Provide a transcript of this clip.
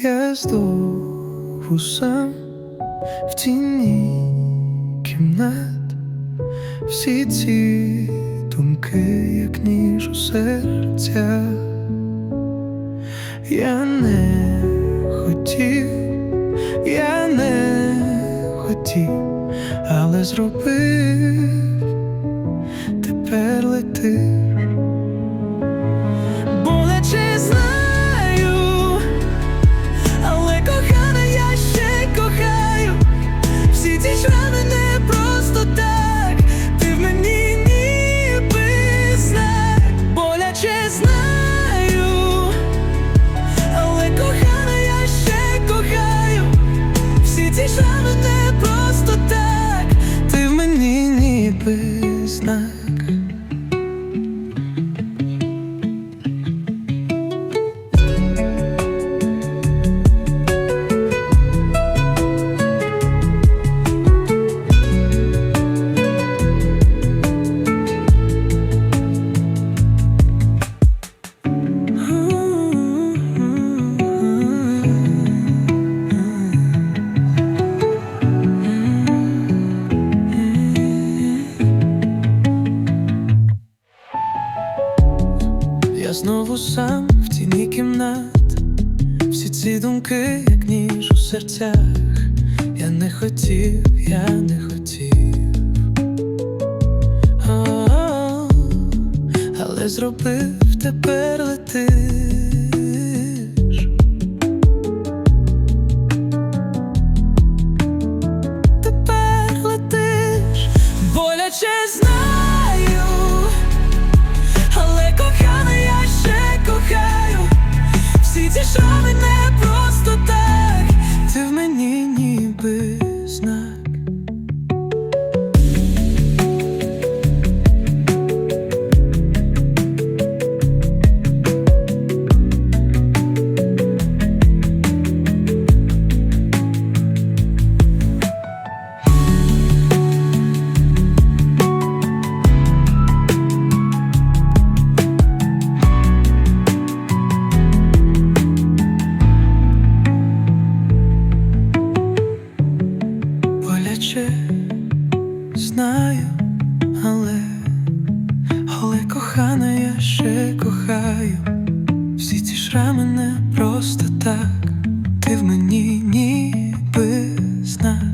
Я здову сам в тіні кімнат, всі ці думки, як ніж у серця. Я не хотів, я не хотів, але зробив, тепер летиш. Знову сам в тіні кімнат, всі ці думки, як ніж у серцях. Я не хотів, я не хотів, О, але зробив тепер летиш. ще знаю, але, але кохана, я ще кохаю, всі ці шрами не просто так, ти в мені ніби знаєш.